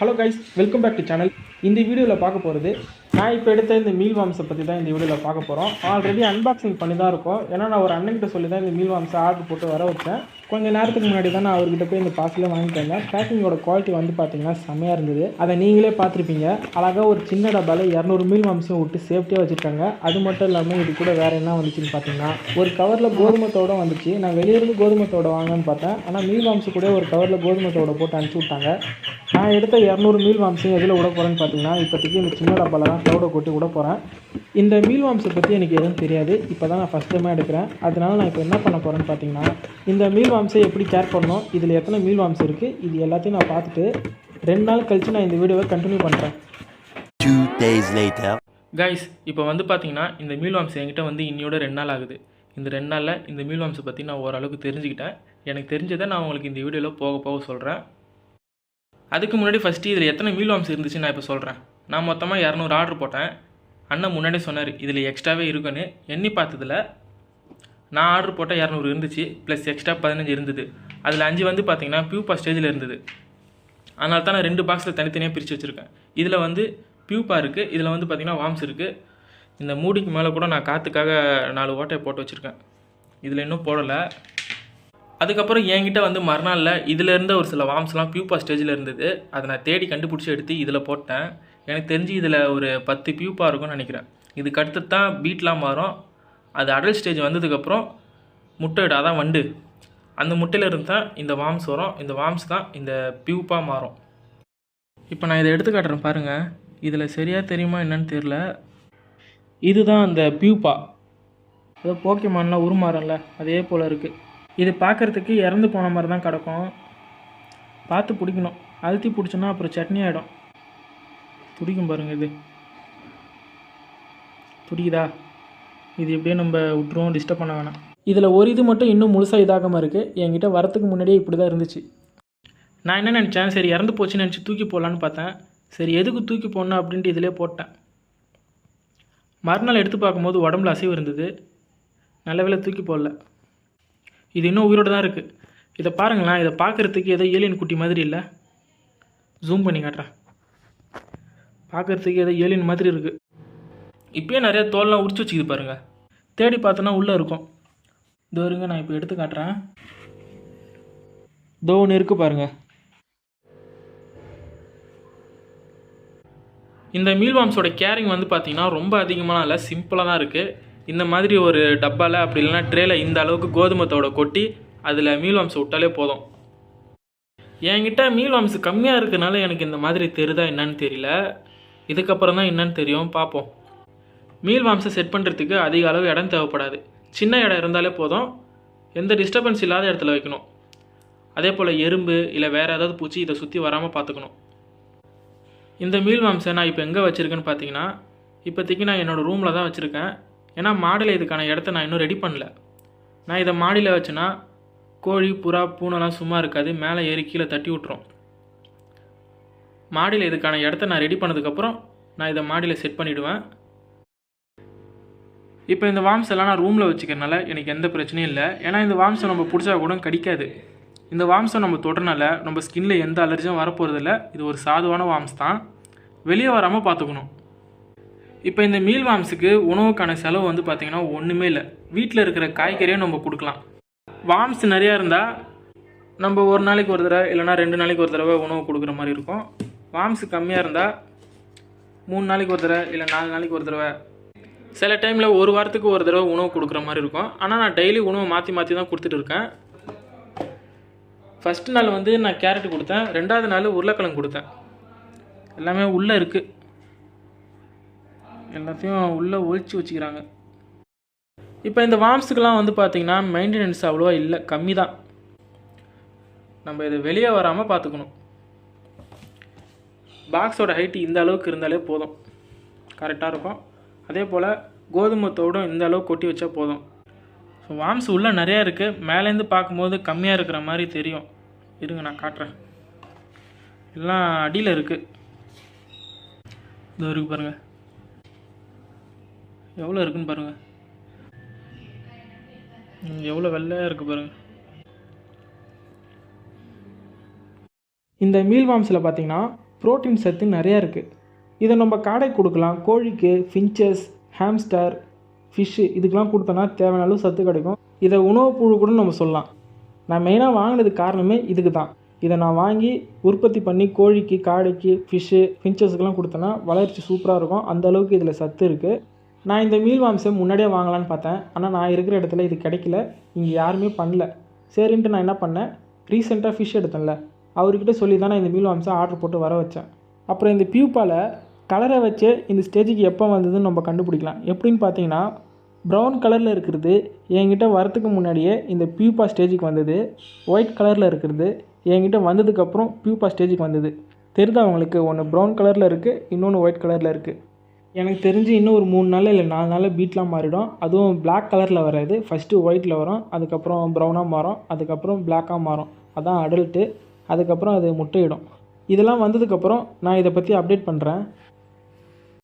Hello guys welcome back to channel இந்த வீடியோவில் பார்க்க போகிறது நான் இப்போ எடுத்த இந்த மீல் வாம்ஸை பற்றி தான் இந்த வீடியோவில் பார்க்க போகிறோம் ஆல்ரெடி அன்பாக்சிங் பண்ணி தான் இருக்கோம். ஏன்னா நான் ஒரு அண்ணன்கிட்ட சொல்லி தான் இந்த மீல் வாம்ஸை ஆர்டர் போட்டு வர வச்சேன். கொஞ்ச நேரத்துக்கு முன்னாடி தான் நான் அவர்கிட்ட போய் இந்த பார்சலே வாங்கிட்டு வந்தேன். பேக்கிங்கோட குவாலிட்டி வந்து பார்த்தீங்கன்னா செம்மையாக இருந்தது. அதை நீங்களே பார்த்துருப்பீங்க. அழகாக ஒரு சின்ன டப்பாவில் இரநூறு மீல் மாம்சம் விட்டு சேஃப்டியாக வச்சுருக்காங்க. அது மட்டும் இல்லாமல் இது கூட வேறு என்ன வந்துச்சுன்னு பார்த்தீங்கன்னா ஒரு கவரில் கோதுமத்தோட வந்துச்சு. நான் வெளியிருந்து கோதுமத்தோட வாங்கன்னு பார்த்தேன். ஆனால் மீல் மாம்சம் கூட ஒரு கவரில் கோதுமத்தோட போட்டு அனுப்பிச்சி விட்டாங்க. நான் எடுத்த இரநூறு மீல் வாம்ஸையும் எதில் விட போகிறேன்னு பார்த்தீங்கன்னா இப்போதைக்கு இந்த சின்ன டப்பாவில் தான் க்ளவுடை கொட்டி விட போகிறேன் இந்த மீல் வாம்ஸை பற்றி எனக்கு எதுவும் தெரியாது. இப்போ தான் நான் ஃபஸ்ட் டைமாக எடுக்கிறேன். அதனால நான் இப்போ என்ன பண்ண போகிறேன்னு பார்த்தீங்கன்னா இந்த மீல் வாம்ஸை எப்படி கேர் பண்ணணும்? இதில் எத்தனை மீல் வாம்ஸ் இருக்குது இது எல்லாத்தையும் நான் பார்த்துட்டு ரெண்டு நாள் கழித்து நான் இந்த வீடியோவை கண்டினியூ பண்ணுறேன் Two days later. கைஸ் இப்போ வந்து பார்த்தீங்கன்னா இந்த மீல் வாம்ஸ் என்கிட்ட வந்து இன்னியோட ரெண்டு நாள் ஆகுது. இந்த ரெண்டு நாளில் இந்த மீல் வாம்ஸை பற்றி நான் ஓரளவுக்கு தெரிஞ்சுக்கிட்டேன். எனக்கு தெரிஞ்சதை நான் உங்களுக்கு இந்த வீடியோவில் போக போக சொல்கிறேன் அதுக்கு முன்னாடி ஃபஸ்ட்டு இதில் எத்தனை மீல் வாம்ஸ் இருந்துச்சு நான் இப்போ சொல்கிறேன் நான் மொத்தமாக இரநூறு ஆர்டர் போட்டேன். அண்ணன் முன்னாடியே சொன்னார் இதில் எக்ஸ்ட்ராவே இருக்குன்னு. எண்ணி பார்த்ததில் நான் ஆர்டர் போட்டால் இரநூறு இருந்துச்சு ப்ளஸ் எக்ஸ்ட்ரா பதினஞ்சு இருந்தது. அதில் அஞ்சு வந்து பார்த்தீங்கன்னா பியூப்பா ஸ்டேஜில் இருந்தது. அதனால தான் நான் ரெண்டு பாக்ஸில் தனித்தனியாக பிரித்து வச்சுருக்கேன். இதில் வந்து பியூப்பா இருக்குது இதில் வந்து பார்த்திங்கன்னா வாம்ஸ் இருக்குது இந்த மூடிக்கு மேலே கூட நான் காற்றுக்காக நாலு ஓட்டையை போட்டு வச்சுருக்கேன். இதில் இன்னும் போடலை. அதுக்கப்புறம் என்கிட்ட வந்து மறுநாளில் இதில் இருந்த ஒரு சில வாம்ஸ்லாம் பியூப்பா ஸ்டேஜில் இருந்தது. அதை நான் தேடி கண்டுபிடிச்சி எடுத்து இதில் போட்டேன். எனக்கு தெரிஞ்சு இதில் ஒரு பத்து பியூப்பா இருக்கும்னு நினைக்கிறேன். இதுக்கு அடுத்து தான் பீட்லாம் மாறும். அது அடல் ஸ்டேஜ் வந்ததுக்கப்புறம் முட்டை அதான் வண்டு. அந்த முட்டையிலிருந்து தான் இந்த வாம்ஸ் வரும். இந்த வாம்ஸ் தான் இந்த பியூப்பாக மாறும். இப்போ நான் இதை எடுத்து காட்டுறேன் பாருங்கள் இதில் சரியாக தெரியுமா என்னன்னு தெரில இதுதான் அந்த பியூப்பா அது போக்கிமான்லாம் உருமாறல அதே போல் இருக்குது இது பார்க்குறதுக்கு இறந்து போன மாதிரி தான் கிடக்கும். பார்த்து பிடிக்கணும். அழுத்தி பிடிச்சோன்னா அப்புறம் சட்னி ஆகிடும் துடிக்கும் பாருங்கள் இது. துடிக்குதா இது எப்படியே நம்ம விட்டுருவோம் டிஸ்டர்ப் பண்ண வேணாம். இதில் ஒரு இது மட்டும் இன்னும் முழுசாக இதாகாமல் இருக்குது என்கிட்ட வரத்துக்கு முன்னாடியே இப்படி தான் இருந்துச்சு. நான் என்ன நினச்சேன்? சரி இறந்து போச்சுன்னு நினச்சி தூக்கி போடலான்னு பார்த்தேன். சரி எதுக்கு தூக்கி போடணும் அப்படின்ட்டு இதிலே போட்டேன். மறுநாள் எடுத்து பார்க்கும்போது உடம்புல அசைவு இருந்தது. நல்ல வேளை தூக்கி போடல. இது இன்னும் உயிரோடு தான் இருக்குது இதை பாருங்களேன் இதை பார்க்குறதுக்கு ஏதோ ஏலியன் குட்டி மாதிரி இல்லை. ஜூம் பண்ணி காட்டுறேன் பார்க்குறதுக்கு ஏதோ ஏலியன் மாதிரி இருக்குது இப்போயே நிறைய தோல்லாம் உரிச்சு வச்சுக்குது பாருங்கள் தேடி பார்த்தோன்னா உள்ளே இருக்கும். இதோ இருங்க நான் இப்போ எடுத்து காட்டுறேன். இதோ ஒன்று இருக்குது பாருங்கள் இந்த மீல்வாம்ஸோட கேரிங் வந்து பார்த்தீங்கன்னா ரொம்ப அதிகமாக இல்லை சிம்பிளாக தான் இருக்குது இந்த மாதிரி ஒரு டப்பாவில் அப்படி இல்லைன்னா ட்ரேல இந்த அளவுக்கு கோதுமத்தோட கொட்டி அதில் மீல்வாம்ஸ் விட்டாலே போதும். என்கிட்ட மீல்வாம்ஸ் கம்மியாக இருக்கனால எனக்கு இந்த மாதிரி தெருதா என்னன்னு தெரியல. இதுக்கப்புறம் தான் என்னன்னு தெரியும். பார்ப்போம். மீல் வாம்ஸை செட் பண்ணுறதுக்கு அதிக அளவு இடம் தேவைப்படாது. சின்ன இடம் இருந்தாலே போதும். எந்த டிஸ்டர்பன்ஸ் இல்லாத இடத்துல வைக்கணும். அதே போல் எறும்பு இல்லை வேறு ஏதாவது பூச்சி இதை சுற்றி வராமல் பார்த்துக்கணும். இந்த மீல் வாம்ஸை நான் இப்போ எங்கே வச்சுருக்கேன்னு பார்த்தீங்கன்னா இப்போதைக்கு நான் என்னோடய ரூமில் தான் வச்சுருக்கேன். ஏன்னா மாடியில் இதுக்கான இடத்த நான் இன்னும் ரெடி பண்ணல. நான் இதை மாடியில் வச்சேன்னா கோழி புறா பூனைலாம் சும்மா இருக்காது. மேலே ஏறி கீழே தட்டி விட்ரும் மாடியில் இதுக்கான இடத்த நான் ரெடி பண்ணதுக்கப்புறம் நான் இதை மாடியில் செட் பண்ணிவிடுவேன் இப்போ இந்த வாம்ஸ் எல்லாம் நான் ரூமில் வச்சுக்கிறனால எனக்கு எந்த பிரச்சனையும் இல்லை. ஏன்னா இந்த வாம்ஸை நம்ம பிடிச்சா கூட கடிக்காது. இந்த வாம்ஸை நம்ம தொடனால நம்ம ஸ்கின்ல எந்த அலர்ஜியும் வரப்போகிறதில்ல இது ஒரு சாதுவான வாம்ஸ் தான். வெளியே வராமல் பார்த்துக்கணும். இப்போ இந்த மீல் வாம்ஸுக்கு உணவுக்கான செலவு வந்து பார்த்திங்கன்னா ஒன்றுமே இல்லை. வீட்டில் இருக்கிற காய்கறியும் நம்ம கொடுக்கலாம். வாம்ஸ் நிறையா இருந்தால் நம்ம ஒரு நாளைக்கு ஒரு தடவை இல்லைனா ரெண்டு நாளைக்கு ஒரு தடவை உணவு கொடுக்குற மாதிரி இருக்கும். வாம்ஸ் கம்மியாக இருந்தால் மூணு நாளைக்கு ஒரு தடவை இல்லை நாலு நாளைக்கு ஒரு தடவை சில டைமில் ஒரு வாரத்துக்கு ஒரு தடவை உணவு கொடுக்குற மாதிரி இருக்கும். ஆனால் நான் டெய்லி உணவு மாற்றி மாற்றி தான் கொடுத்துட்டு இருக்கேன். ஃபஸ்ட்டு நாள் வந்து நான் கேரட் கொடுத்தேன். ரெண்டாவது நாள் உருளைக்கிழங்கு கொடுத்தேன். எல்லாமே உள்ளே இருக்குது எல்லாத்தையும் உள்ளே ஒழிச்சு வச்சுக்கிறாங்க. இப்போ இந்த வாம்ஸுக்கெலாம் வந்து பார்த்திங்கன்னா மெயின்டெனன்ஸ் அவ்வளோவா இல்லை. கம்மி தான். நம்ம இதை வெளியே வராமல் பார்த்துக்கணும் பாக்ஸோட ஹைட்டு இந்த அளவுக்கு இருந்தாலே போதும். கரெக்டாக இருக்கும். அதே போல் கோதுமத்தோடும் இந்த அளவு கொட்டி வச்சா போதும். ஸோ வாம்ஸ் உள்ளே நிறையா இருக்குது மேலேருந்து பார்க்கும்போது கம்மியாக இருக்கிற மாதிரி தெரியும். இருங்க நான் காட்டுறேன். எல்லாம் அடியில் இருக்குது இதோ இருக்குது பாருங்கள் எவ்வளோ இருக்குன்னு பாருங்கள் எவ்வளோ வெள்ளையாக இருக்குது பாருங்கள் இந்த மீல் வாம்ஸில் பார்த்தீங்கன்னா புரோட்டீன் சத்து நிறையா இருக்குது இதை நம்ம காடை கொடுக்கலாம். கோழிக்கு ஃபின்ச்சஸ் ஹாம்ஸ்டர் ஃபிஷ்ஷு இதுக்கெலாம் கொடுத்தோன்னா தேவையான அளவு சத்து கிடைக்கும். இதை உணவு புழு கூட நம்ம சொல்லலாம். நான் மெயினாக வாங்கினதுக்கு காரணமே இதுக்கு தான் இதை நான் வாங்கி உற்பத்தி பண்ணி கோழிக்கு காடைக்கு ஃபிஷ்ஷு ஃபின்ச்சஸுக்கெலாம் கொடுத்தேன்னா வளர்ச்சி சூப்பராக இருக்கும். அந்த அளவுக்கு இதில் சத்து இருக்குது நான் இந்த மீல் மாம்சம் முன்னாடியே வாங்கலான்னு பார்த்தேன். ஆனால் நான் இருக்கிற இடத்துல இது கிடைக்கல. இங்கே யாருமே பண்ணல. சரின்ட்டு நான் என்ன பண்ணேன்? ரீசெண்டாக ஃபிஷ் எடுத்தேன்ல. அவர்கிட்ட சொல்லி தான் நான் இந்த மீல் மாம்சம் ஆர்டர் போட்டு வர வச்சேன். அப்புறம் இந்த பியூப்பால் கலரை வச்சு இந்த ஸ்டேஜுக்கு எப்போ வந்ததுன்னு நம்ம கண்டுபிடிக்கலாம். எப்படின்னு பார்த்தீங்கன்னா ப்ரௌன் கலரில் இருக்கிறது என்கிட்ட வரத்துக்கு முன்னாடியே இந்த பியூப்பா ஸ்டேஜுக்கு வந்தது. ஒயிட் கலரில் இருக்கிறது என்கிட்ட வந்ததுக்கப்புறம் பியூப்பா ஸ்டேஜுக்கு வந்தது. தெரியுதா அவங்களுக்கு ஒன்று ப்ரௌன் கலரில் இருக்குது இன்னொன்று ஒயிட் கலரில் இருக்குது எனக்கு தெரிஞ்சு இன்னும் ஒரு மூணு நாள் இல்லை நாலு நாளில் பீட்லாம் மாறிடும். அதுவும் பிளாக் கலரில் வராது. ஃபஸ்ட்டு ஒயிட்டில் வரும் அதுக்கப்புறம் ப்ரௌனாக மாறும் அதுக்கப்புறம் பிளாக்காக மாறும். அதான் அடல்ட்டு அதுக்கப்புறம் அது முட்டையிடும். இதெல்லாம் வந்ததுக்கப்புறம் நான் இதை பற்றி அப்டேட் பண்ணுறேன்